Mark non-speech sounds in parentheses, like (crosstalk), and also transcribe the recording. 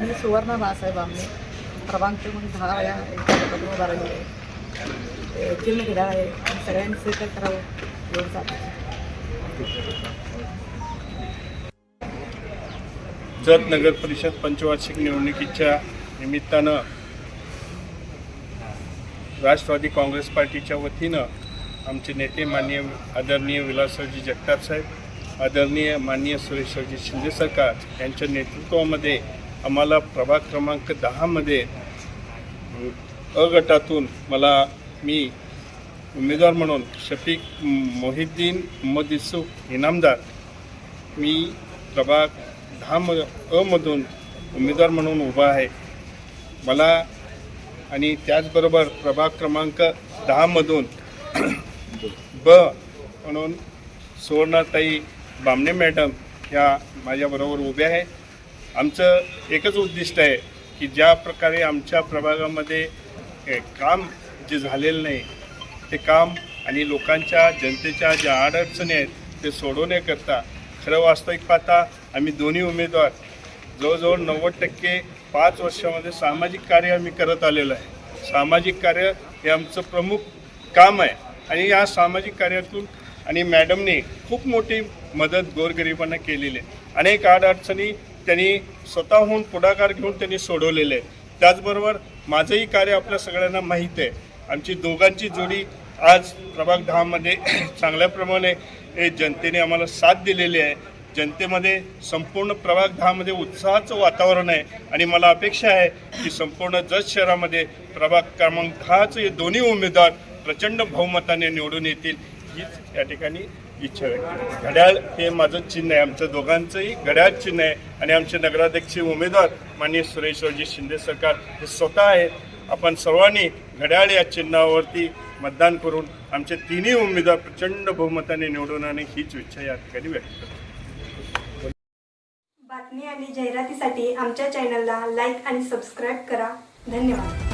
मी सुवर्ण बाळासाहेब आम्ही प्रभाग म्हणून दहा या पत्र उभारले आहे. चिन्ह घड्याळ आहे. आणि सगळ्यांनी स्वीकार करावं एवढं सांगतो जत नगर परिषद पंचवार्षिक निवडणुकीच्या निमित्तानं राष्ट्रवादी काँग्रेस पार्टीच्या वतीनं आमचे नेते माननीय आदरणीय विलासरावजी जगताप साहेब आदरणीय माननीय सुरेशरावजी शिंदे सरकार यांच्या नेतृत्वामध्ये आम्हाला प्रभाग क्रमांक दहामध्ये अ गटातून मला मी उमेदवार म्हणून शफीक मोहिद्दीन मोहम्मद युसूफ इनामदार मी प्रभाग दहा म अमधून उमेदवार म्हणून उभा आहे. मला आणि त्याचबरोबर प्रभाग क्रमांक दहामधून ब म्हणून सुवर्णाताई बामणे मॅडम ह्या माझ्याबरोबर उभ्या आहेत आमचं एकच उद्दिष्ट आहे की ज्या प्रकारे आमच्या प्रभागामध्ये काम जे झालेलं नाही ते काम आणि लोकांच्या जनतेच्या ज्या अडचणी आहेत ते सोडवण्याकरता खरं वास्तविक पाहता आम्ही दोन्ही उमेदवार जवळजवळ नव्वद टक्के पाच वर्षामध्ये सामाजिक कार्य आम्ही करत आलेलो आहे. सामाजिक कार्य हे आमचं प्रमुख काम आहे आणि या सामाजिक कार्यातून आणि मॅडमने खूप मोठी मदत गोरगरिबांना केलेली आहे. अनेक अडचणी त्यांनी स्वतःहून पुढाकार घेऊन त्यांनी सोडवलेले आहे त्याचबरोबर माझंही कार्य आपल्या सगळ्यांना माहीत आहे. आमची दोघांची जोडी आज प्रभाग दहामध्ये (clears throat) चांगल्याप्रमाणे हे जनतेने आम्हाला साथ दिलेली आहे. जनतेमध्ये संपूर्ण प्रभाग दहामध्ये उत्साहाचं वातावरण आहे आणि मला अपेक्षा आहे की संपूर्ण जत शहरामध्ये प्रभाग क्रमांक दहाचे हे दोन्ही उमेदवार प्रचंड बहुमताने निवडून येतील. हीच या ठिकाणी इच्छा व्यक्त घड्याळ हे माझं चिन्ह आहे. आमचं दोघांचंही घड्याळ चिन्ह आहे. आणि आमचे नगराध्यक्ष उमेदवार माननीय सुरेशरावजी शिंदे सरकार हे स्वतः आहेत. आपण सर्वांनी घड्याळ या चिन्हावरती मतदान करून आमचे तिन्ही उमेदवार प्रचंड बहुमताने निवडून आणि हीच इच्छा या ठिकाणी व्यक्त करतो. बातमी आणि जाहिरातीसाठी आमच्या चॅनलला लाईक आणि सबस्क्राईब करा. धन्यवाद.